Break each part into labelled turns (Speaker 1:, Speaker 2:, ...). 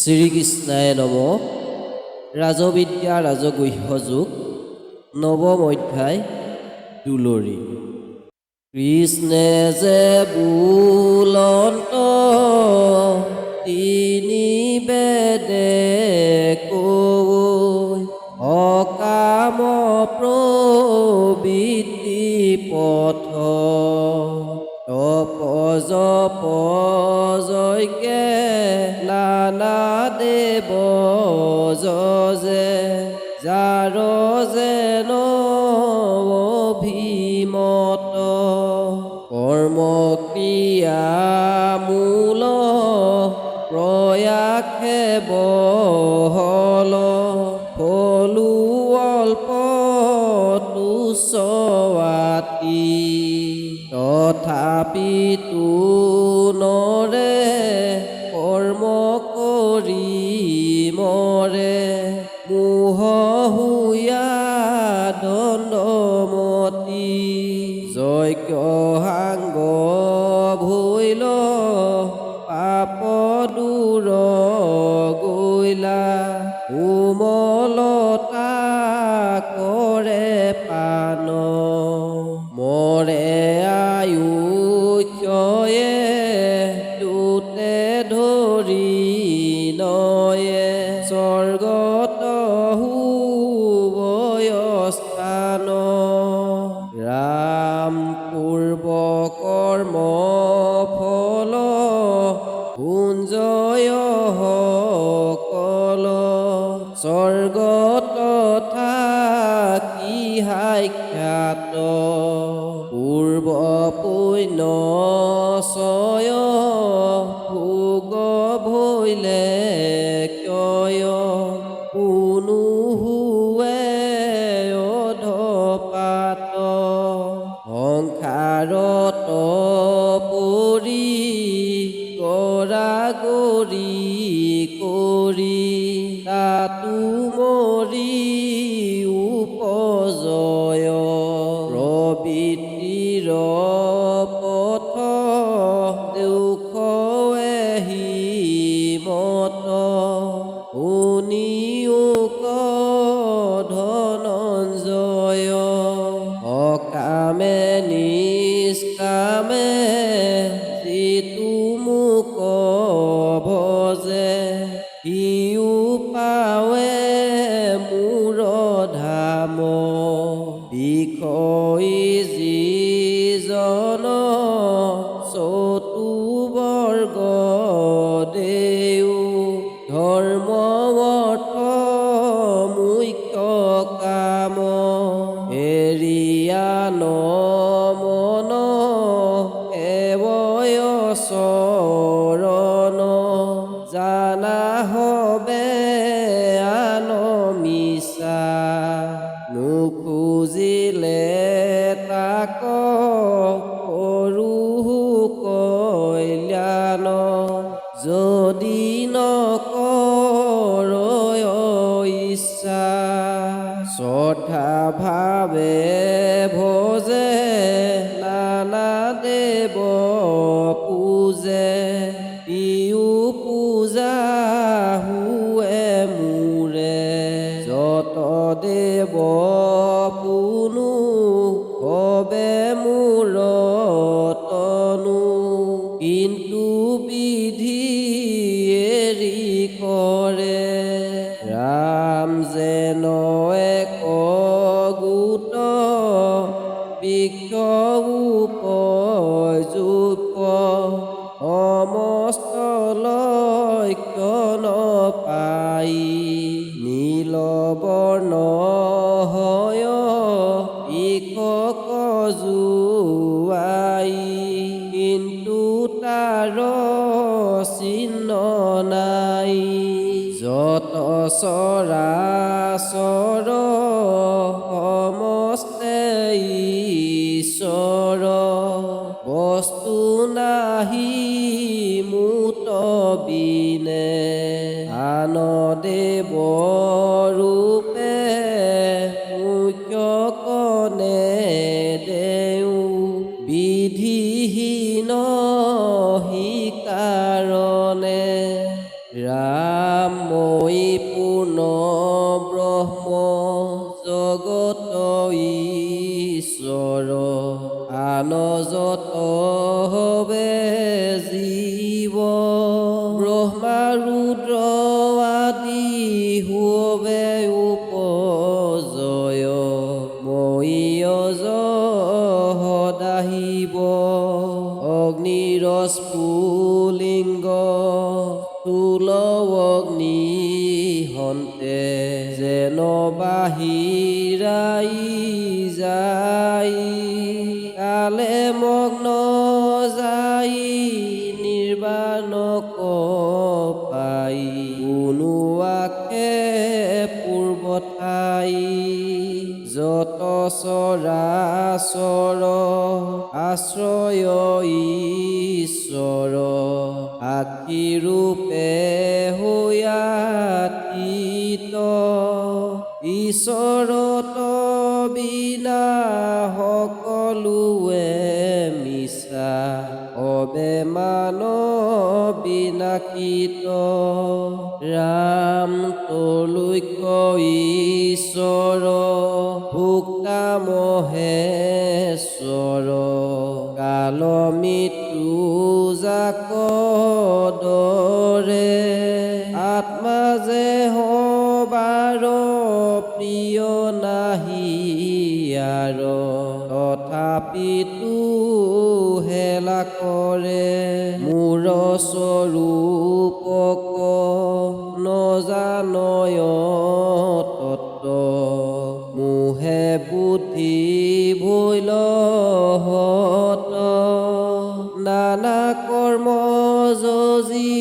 Speaker 1: শ্ৰীকৃষ্ণায় নম। ৰাজবিদ্যা ৰাজগুহ্য যুগ নৱম অধ্যায়, দুলৰি। কৃষ্ণে যে বুলন্ত, তিনি বেদে অকাম প্ৰবৃত্তি পথ। পজকে নানা দেৱ যজে যাৰ যেন অভিমত। কৰ্ম ক্ৰিয়া মূল প্ৰয়াসে বহল, ফলো অল্প তুচৱাতি নৰে কৰ্ম কৰি মৰে মোহ হুয়া দণ্ডমতি যজ্ঞ সাংগ ভৈল পাপ দূৰ গৈলা উমলতা কৰে পান বয়স্থান ৰাম পূৰ্ব কৰ্ম ফল কুঞ্জয় কল স্বৰ্গ তথা কি সাক্ষাত পূৰ্ব পুণ্য ছয় ভোগ ভৈলে প্ৰবৃত্তিৰ পথ দুখৱে হিমত। শুনিও ক ধনঞ্জয়। অকামে নিষ্কামে যিটো মোক ভজে, সিও পাৱে মোৰ ধাম। শ্ৰদ্ধা ভাৱে ভজে নানা দেৱ পূজে ইউ পূজা হুৱে মোৰে। যত দেৱ পুনু কবে মোৰ তনু কিন্তু বিধি জোৱাই কিন্তু তাৰ চিহ্ন নাই। যত চৰাচৰ সমস্তে ঈশ্বৰ। বস্তু নাহি মুত বিনে আন দেৱ আন যত হবে যেন বাহিৰাই যাই, কালে মগ্ন যাই নিৰ্বাণ পাই কোনো আশে পূৰ্বঠাই যত চৰাচৰ আশ্ৰয় ঈশ্বৰ আখি ৰূপে ঈশ্বৰত বিনা সকলোৱে মিছা। অবেমান বিনাশিত ৰাম তলৈক ঈশ্বৰ। ভোক্তা মহেশ্বৰ। কাল মৃত্যু জাক তথাপিতো হেলা কৰে মোৰ স্বৰূপক নজানয় তত্ত মোহে বুদ্ধি ভৈল নানা কৰ্ম যজি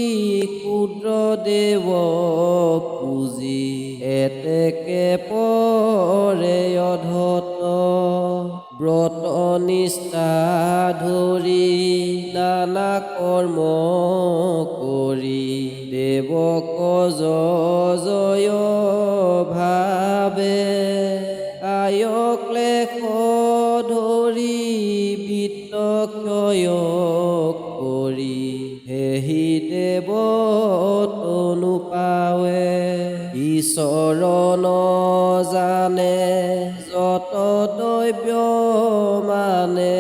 Speaker 1: ক্ষুদ্ৰ দেৱ পুজি, এতেকে পৰে অধত। ব্ৰত নিষ্ঠা ধরি নানা কর্ম কৰি দেৱক জয় ভাবে ঈশ্বৰ জানে, যত দৈব্য মানে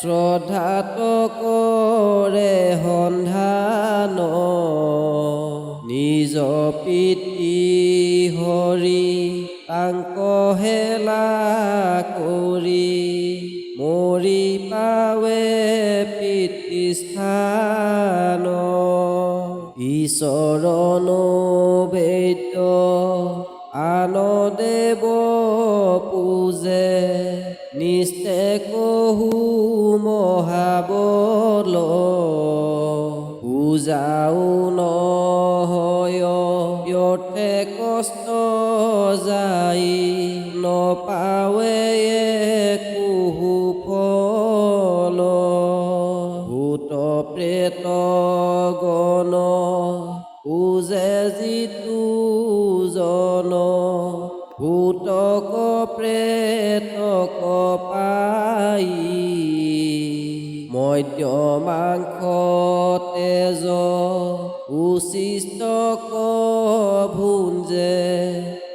Speaker 1: শ্ৰদ্ধাত কৰে সন্ধান। নিজ পিতৃ হৰি তাংক হেলা কৰি, মৰি পাৱে পিতৃস্থান। ঈশ্বৰণ বেদ্য আন দেৱ পূজে নিস্তে কহু মহাবল পূজাও নহয় ব্যৰ্থে কষ্ট যাই নপাৱে কুহু ফল ভূত প্ৰেত প্ৰেতক পাই। মধ্য মাংস তেজ উচিষ্ট ভুঞ্জে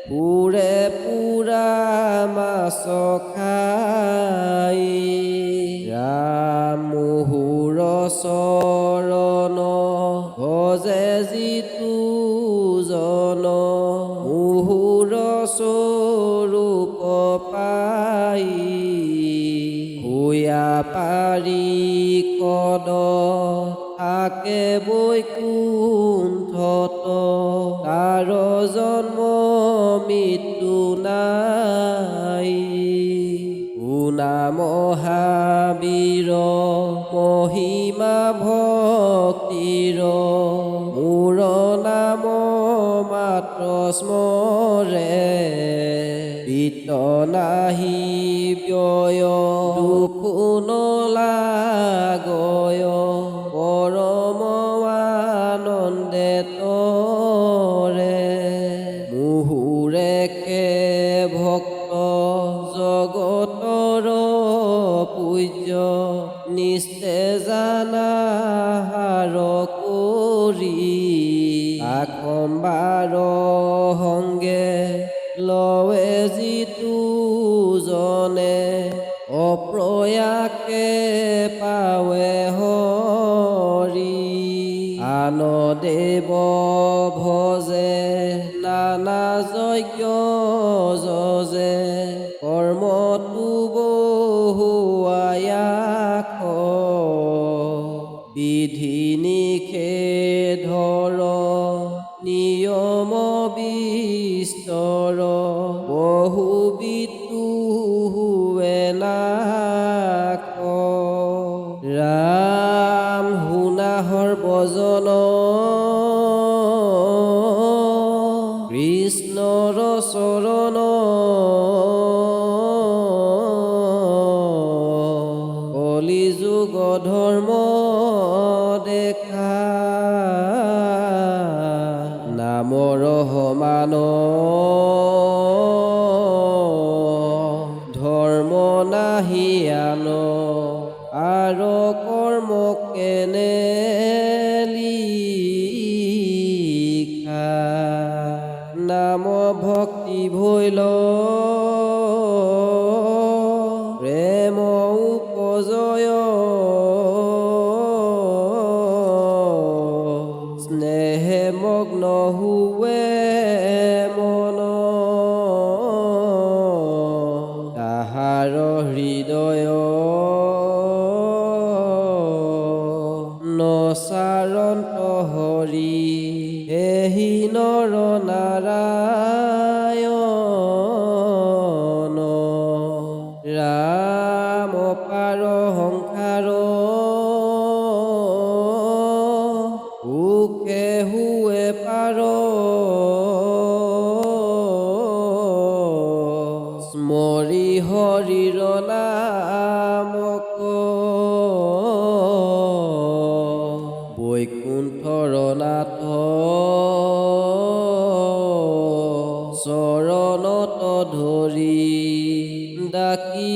Speaker 1: পুৰে পুৰা মাছ পাৰি কদ থাকে বৈকুণ্ঠত। তাৰ জন্ম মৃত্যু নাই। শুনা মহাবীৰ মহিমা ভক্তিৰ মোৰ নাম মাত্ৰ স্মৰে। বিত নাহি ব্যয়, দুখ নলাগয় পৰম আনন্দে তৰে মুহুৰেকে ভক্ত জগতৰ পূজ্য, নিস্তে জানা কৰি লাখম্বাৰ সংগে লৱে অপ্ৰয়াকে পাৱে হৰি। আন দেৱ ভজে নানা যজ্ঞ যজে। কৰ্মটো বহুয়াক গুণাহৰ বজন স্নেহে মগ্ন হুৱে মন। তাহাৰ হৃদয় নচাৰন্ত হৰি এহি নৰ নাৰায়ণ ৰাম পাৰ সংসাৰ ডাকি